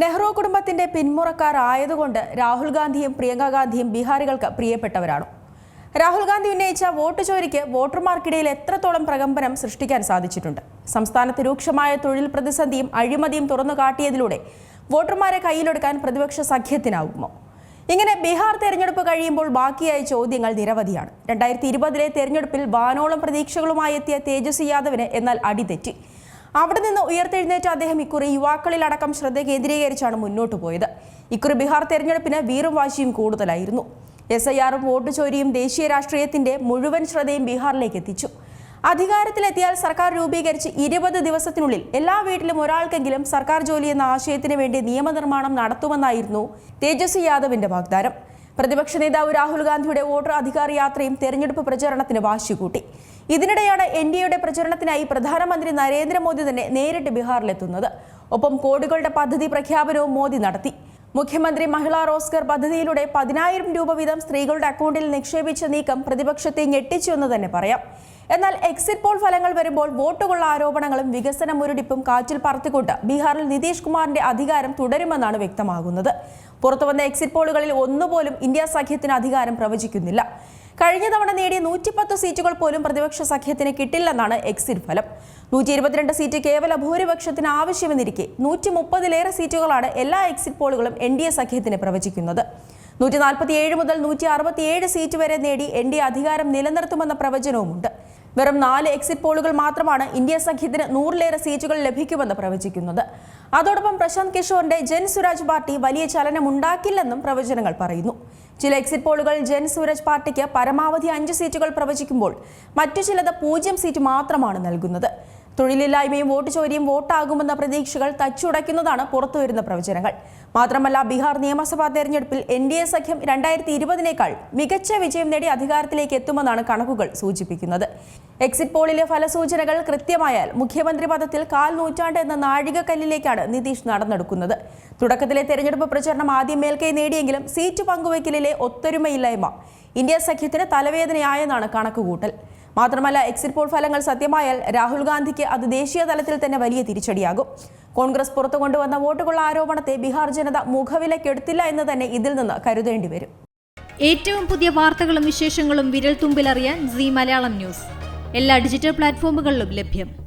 നെഹ്റു കുടുംബത്തിന്റെ പിന്മുറക്കാരായതുകൊണ്ട് രാഹുൽ ഗാന്ധിയും പ്രിയങ്ക ഗാന്ധിയും ബീഹാറികൾക്ക് പ്രിയപ്പെട്ടവരാണ്. രാഹുൽ ഗാന്ധി ഉന്നയിച്ച വോട്ട് ചോരിക്ക് വോട്ടർമാർക്കിടയിൽ എത്രത്തോളം പ്രകമ്പനം സൃഷ്ടിക്കാൻ സാധിച്ചിട്ടുണ്ട്? സംസ്ഥാനത്ത് രൂക്ഷമായ തൊഴിൽ പ്രതിസന്ധിയും അഴിമതിയും തുറന്നു കാട്ടിയതിലൂടെ വോട്ടർമാരെ കയ്യിലെടുക്കാൻ പ്രതിപക്ഷ സഖ്യത്തിനാവുമോ? ഇങ്ങനെ ബീഹാർ തെരഞ്ഞെടുപ്പ് കഴിയുമ്പോൾ ബാക്കിയായ ചോദ്യങ്ങൾ നിരവധിയാണ്. രണ്ടായിരത്തി ഇരുപതിലെ തെരഞ്ഞെടുപ്പിൽ വാനോളം പ്രതീക്ഷകളുമായി എത്തിയ തേജസ്വി യാദവിന് എന്നാൽ അടിതെറ്റി. അവിടെ നിന്ന് ഉയർത്തെഴുന്നേറ്റ അദ്ദേഹം ഇക്കുറി യുവാക്കളിലടക്കം ശ്രദ്ധ കേന്ദ്രീകരിച്ചാണ് മുന്നോട്ട് പോയത്. ഇക്കുറി ബീഹാർ തെരഞ്ഞെടുപ്പിന് വീറും വാശിയും കൂടുതലായിരുന്നു. എസ് ഐ ആറും വോട്ട് ചോരിയും ദേശീയ രാഷ്ട്രീയത്തിന്റെ മുഴുവൻ ശ്രദ്ധയും ബീഹാറിലേക്ക് എത്തിച്ചു. അധികാരത്തിലെത്തിയാൽ സർക്കാർ രൂപീകരിച്ച് ഇരുപത് ദിവസത്തിനുള്ളിൽ എല്ലാ വീട്ടിലും ഒരാൾക്കെങ്കിലും സർക്കാർ ജോലി എന്ന ആശയത്തിന് വേണ്ടി നിയമനിർമ്മാണം നടത്തുമെന്നായിരുന്നു തേജസ്വി യാദവിന്റെ വാഗ്ദാനം. പ്രതിപക്ഷ നേതാവ് രാഹുൽ ഗാന്ധിയുടെ വോട്ടർ അധികാര യാത്രയും തെരഞ്ഞെടുപ്പ് പ്രചാരണത്തിന് വാശികൂട്ടി. ഇതിനിടെയാണ് എൻ ഡി എയുടെ പ്രചരണത്തിനായി പ്രധാനമന്ത്രി നരേന്ദ്രമോദി തന്നെ നേരിട്ട് ബീഹാറിലെത്തുന്നത്. ഒപ്പം കോടികളുടെ പദ്ധതി പ്രഖ്യാപനവും മോദി നടത്തി. മുഖ്യമന്ത്രി മഹിളാ റോസ്കർ പദ്ധതിയിലൂടെ പതിനായിരം രൂപ വീതം സ്ത്രീകളുടെ അക്കൗണ്ടിൽ നിക്ഷേപിച്ച നീക്കം പ്രതിപക്ഷത്തെ ഞെട്ടിച്ചു എന്ന് തന്നെ പറയാം. എന്നാൽ എക്സിറ്റ് പോൾ ഫലങ്ങൾ വരുമ്പോൾ വോട്ടുകളുള്ള ആരോപണങ്ങളും വികസന മുരടിപ്പും കാറ്റിൽ പറത്തിക്കൊണ്ട് ബീഹാറിൽ നിതീഷ് കുമാറിന്റെ അധികാരം തുടരുമെന്നാണ് വ്യക്തമാകുന്നത്. പുറത്തുവന്ന എക്സിറ്റ് പോളുകളിൽ ഒന്നുപോലും ഇന്ത്യ സഖ്യത്തിന് അധികാരം പ്രവചിക്കുന്നില്ല. കഴിഞ്ഞ തവണ നേടിയ നൂറ്റിപ്പത്ത് സീറ്റുകൾ പോലും പ്രതിപക്ഷ സഖ്യത്തിന് കിട്ടില്ലെന്നാണ് എക്സിറ്റ് ഫലം. നൂറ്റി ഇരുപത്തിരണ്ട് സീറ്റ് കേവല ഭൂരിപക്ഷത്തിന് ആവശ്യമെന്നിരിക്കെ നൂറ്റി മുപ്പതിലേറെ സീറ്റുകളാണ് എല്ലാ എക്സിറ്റ് പോളുകളും എൻ ഡി എ സഖ്യത്തിന് പ്രവചിക്കുന്നത്. നൂറ്റി നാൽപ്പത്തിയേഴ് മുതൽ നൂറ്റി അറുപത്തിയേഴ് സീറ്റ് വരെ നേടി എൻ ഡി എ അധികാരം നിലനിർത്തുമെന്ന പ്രവചനവുമുണ്ട്. വെറും നാല് എക്സിറ്റ് പോളുകൾ മാത്രമാണ് ഇന്ത്യ സഖ്യത്തിന് നൂറിലേറെ സീറ്റുകൾ ലഭിക്കുമെന്ന് പ്രവചിക്കുന്നത്. അതോടൊപ്പം പ്രശാന്ത് കിഷോറിന്റെ ജൻ പാർട്ടി വലിയ ചലനം ഉണ്ടാക്കില്ലെന്നും പ്രവചനങ്ങൾ പറയുന്നു. ചില എക്സിറ്റ് പോളുകൾ ജൻ പാർട്ടിക്ക് പരമാവധി അഞ്ച് സീറ്റുകൾ പ്രവചിക്കുമ്പോൾ മറ്റു ചിലത് പൂജ്യം സീറ്റ് മാത്രമാണ് നൽകുന്നത്. തൊഴിലില്ലായ്മയും വോട്ട് ചോരിയും വോട്ടാകുമെന്ന പ്രതീക്ഷകൾ തച്ചുടയ്ക്കുന്നതാണ് പുറത്തുവരുന്ന പ്രവചനങ്ങൾ. മാത്രമല്ല ബീഹാർ നിയമസഭാ തെരഞ്ഞെടുപ്പിൽ എൻ ഡി എ സഖ്യം രണ്ടായിരത്തി ഇരുപതിനേക്കാൾ മികച്ച വിജയം നേടി അധികാരത്തിലേക്ക് എത്തുമെന്നാണ് കണക്കുകൾ സൂചിപ്പിക്കുന്നത്. എക്സിറ്റ് പോളിലെ ഫലസൂചനകൾ കൃത്യമായാൽ മുഖ്യമന്ത്രി പദത്തിൽ കാൽ നൂറ്റാണ്ട് എന്ന നാഴികക്കല്ലിലേക്കാണ് നിതീഷ് നടന്നെടുക്കുന്നത്. തുടക്കത്തിലെ തെരഞ്ഞെടുപ്പ് പ്രചരണം ആദ്യം മേൽക്കൈ നേടിയെങ്കിലും സീറ്റ് പങ്കുവയ്ക്കലിലെ ഒത്തൊരുമയില്ലായ്മ ഇന്ത്യ സഖ്യത്തിന് തലവേദനയായെന്നാണ് കണക്കുകൂട്ടൽ. മാത്രമല്ല എക്സിറ്റ് പോൾ ഫലങ്ങൾ സത്യമായാൽ രാഹുൽ ഗാന്ധിക്ക് അത് ദേശീയ തലത്തിൽ തന്നെ വലിയ തിരിച്ചടിയാകും. കോൺഗ്രസ് പുറത്തു കൊണ്ടുവന്ന വോട്ടുകളുടെ ആരോപണത്തെ ബീഹാർ ജനത മുഖവിലക്കെടുത്തില്ല എന്ന് തന്നെ ഇതിൽ നിന്ന് കരുതേണ്ടി വരും. ഏറ്റവും പുതിയ വാർത്തകളും വിശേഷങ്ങളും വിരൽ തുമ്പിലറിയാൻ സി മലയാളം ന്യൂസ്. എല്ലാ ഡിജിറ്റൽ പ്ലാറ്റ്ഫോമുകളിലും ലഭ്യം.